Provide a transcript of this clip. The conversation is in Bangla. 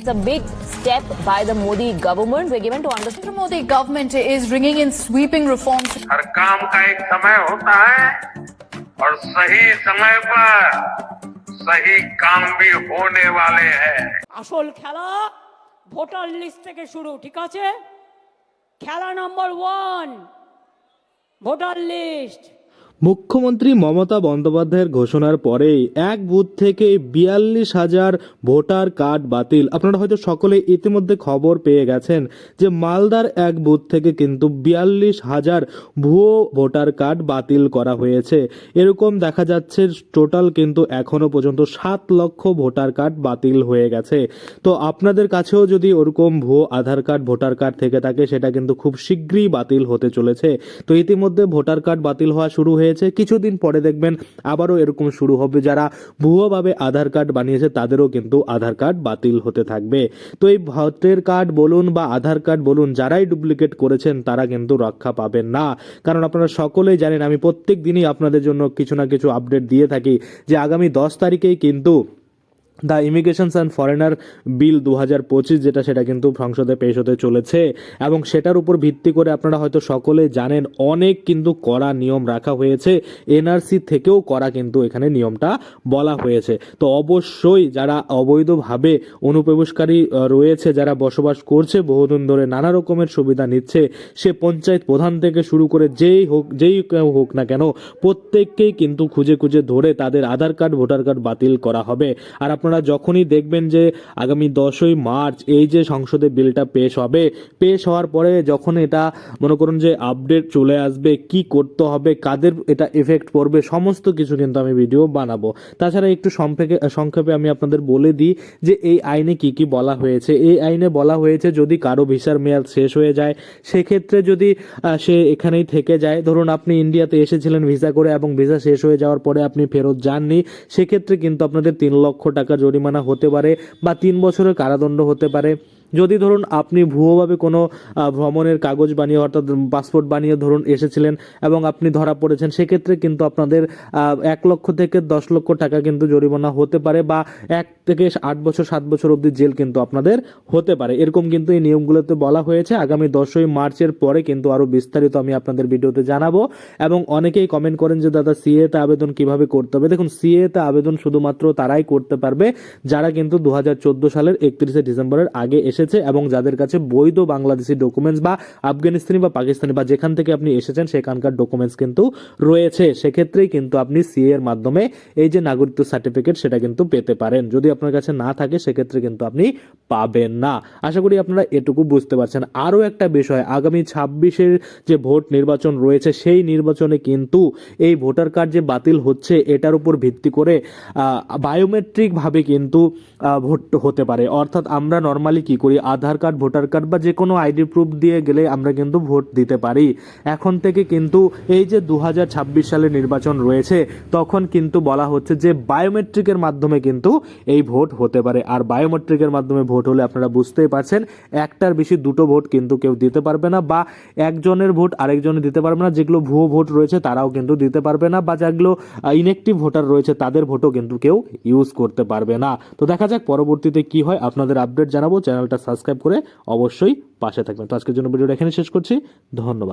It's a big step by the Modi government. We're given to understand. Narendra Modi government is bringing in sweeping reforms हर काम का एक समय होता है और सही समय पर सही काम भी होने वाले हैं আসল খেলা ভোটার লিস্ট থেকে শুরু ঠিক আছে খেলা নম্বর ওয়ান ভোটার লিস্ট মুখ্যমন্ত্রী মমতা বন্দ্যোপাধ্যায়ের ঘোষণার পরেই এক বুথ থেকে বিয়াল্লিশ হাজার ভোটার কার্ড বাতিল। আপনারা হয়তো সকলে ইতিমধ্যে খবর পেয়ে গেছেন যে মালদার এক বুথ থেকে কিন্তু বিয়াল্লিশ হাজার ভুয়ো ভোটার কার্ড বাতিল করা হয়েছে। এরকম দেখা যাচ্ছে টোটাল কিন্তু এখনও পর্যন্ত সাত লক্ষ ভোটার কার্ড বাতিল হয়ে গেছে। তো আপনাদের কাছেও যদি ওরকম ভুয়ো আধার কার্ড, ভোটার কার্ড থেকে থাকে, সেটা কিন্তু খুব শীঘ্রই বাতিল হতে চলেছে। তো ইতিমধ্যে ভোটার কার্ড বাতিল হওয়া শুরু হয়েছে, কিছুদিন পরে দেখবেন আবারও এরকম শুরু হবে। যারা ভুয়োভাবে আধার কার্ড বানিয়েছে, তাদেরও কিন্তু আধার কার্ড বাতিল হতে থাকবে। তো এই ভোটের কার্ড বলুন বা আধার কার্ড বলুন, যারাই ডুপ্লিকেট করেছেন, তারা কিন্তু রক্ষা পাবেন না। কারণ আপনারা সকলেই জানেন, আমি প্রত্যেক দিনই আপনাদের জন্য কিছু না কিছু আপডেট দিয়ে থাকি যে আগামী দশ তারিখেই কিন্তু the immigrations and foreigner bill দু হাজার পঁচিশ, যেটা সেটা কিন্তু সংসদে পেশ হতে চলেছে। এবং সেটার উপর ভিত্তি করে আপনারা হয়তো সকলে জানেন, অনেক কিন্তু কড়া নিয়ম রাখা হয়েছে। এনআরসি থেকেও করা কিন্তু এখানে নিয়মটা বলা হয়েছে। তো অবশ্যই যারা অবৈধভাবে অনুপ্রবেশকারী রয়েছে, যারা বসবাস করছে, বহুদিন ধরে নানা রকমের সুবিধা নিচ্ছে, সে পঞ্চায়েত প্রধান থেকে শুরু করে যেই হোক, যেই কেউ হোক না কেন, প্রত্যেককেই কিন্তু খুঁজে খুঁজে ধরে তাদের আধার কার্ড, ভোটার কার্ড বাতিল করা হবে। আর আপনারা যখনই দেখবেন যে আগামী দশই মার্চ এই যে সংসদে বিলটা পেশ হবে, পেশ হওয়ার পরে যখন এটা মনে করুন যে আপডেট চলে আসবে, কি করতে হবে, কাদের এটা এফেক্ট পড়বে, সমস্ত কিছু কিন্তু আমি ভিডিও বানাবো। তাছাড়া একটু সংক্ষেপে সংক্ষেপে আমি আপনাদের বলে দিই যে এই আইনে কি কি বলা হয়েছে। এই আইনে বলা হয়েছে যদি কারও ভিসার মেয়াদ শেষ হয়ে যায়, সেক্ষেত্রে যদি সে এখানেই থেকে যায়, ধরুন আপনি ইন্ডিয়াতে এসেছিলেন ভিসা করে এবং ভিসা শেষ হয়ে যাওয়ার পরে আপনি ফেরত যাননি, সেক্ষেত্রে কিন্তু আপনাদের তিন লক্ষ টাকা জরিমানা হতে পারে বা তিন বছরের কারাদণ্ড হতে পারে। যদি ধরুন আপনি ভুয়োভাবে কোনো ভ্রমণের কাগজ বানিয়ে অর্থাৎ পাসপোর্ট বানিয়ে ধরুন এসেছিলেন এবং আপনি ধরা পড়েছেন, সেক্ষেত্রে কিন্তু আপনাদের এক লক্ষ থেকে দশ লক্ষ টাকা কিন্তু জরিমানা হতে পারে বা এক থেকে আট বছর, সাত বছর অবধি জেল কিন্তু আপনাদের হতে পারে। এরকম কিন্তু এই নিয়মগুলোতে বলা হয়েছে। আগামী দশই মার্চের পরে কিন্তু আরও বিস্তারিত আমি আপনাদের ভিডিওতে জানাব এবং অনেকেই কমেন্ট করেন যে, দাদা, সিএতে আবেদন কীভাবে করতে হবে? দেখুন, সিএতে আবেদন শুধুমাত্র তারাই করতে পারবে যারা কিন্তু দু হাজার চোদ্দ সালের একত্রিশে ডিসেম্বরের আগে এসেছে এবং যাদের কাছে বৈধ বাংলাদেশি ডকুমেন্টস বা আফগানিস্তানি বা পাকিস্তানি বা যেখান থেকে আপনি এসেছেন, সেখানকার ডকুমেন্টস কিন্তু রয়েছে। সেক্ষেত্রেই কিন্তু আপনি সিএ এর মাধ্যমে এই যে নাগরিকত্ব সার্টিফিকেট সেটা কিন্তু পেতে পারেন। যদি আপনার কাছে না থাকে, সেক্ষেত্রে কিন্তু আপনি পাবেন না। আশা করি আপনারা এটুকু বুঝতে পারছেন। আরও একটা বিষয়, আগামী ছাব্বিশের যে ভোট নির্বাচন রয়েছে, সেই নির্বাচনে কিন্তু এই ভোটার কার্ড যে বাতিল হচ্ছে, এটার উপর ভিত্তি করে বায়োমেট্রিকভাবে কিন্তু ভোট হতে পারে। অর্থাৎ আমরা নর্মালি কি করি? আধার কার্ড, ভোটার কার্ড বা যে কোনো আইডি প্রুফ দিয়ে গেলে আমরা কিন্তু ভোট দিতে পারি। এখন থেকে কিন্তু এই যে দু হাজার ছাব্বিশ সালে নির্বাচন রয়েছে, তখন কিন্তু বলা হচ্ছে যে বায়োমেট্রিকের মাধ্যমে কিন্তু এই ভোট হতে পারে। আর বায়োমেট্রিকের মাধ্যমে ভোট হলে আপনারা বুঝতেই পারছেন, একটার বেশি দুটো ভোট কিন্তু কেউ দিতে পারবে না বা একজনের ভোট আরেকজনে দিতে পারবে না। যেগুলো ভুয়ো ভোট রয়েছে, তারাও কিন্তু দিতে পারবে না বা যেগুলো ইনএক্টিভ ভোটার রয়েছে, তাদের ভোটও কিন্তু কেউ ইউজ করতে পারবে না। তো দেখা যাক পরবর্তীতে কি হয়। আপনাদের আপডেট জানাব। চ্যানেলটা সাবস্ক্রাইব করে অবশ্যই পাশে থাকবেন। তো আজকের জন্য ভিডিওটা এখানে শেষ করছি। ধন্যবাদ।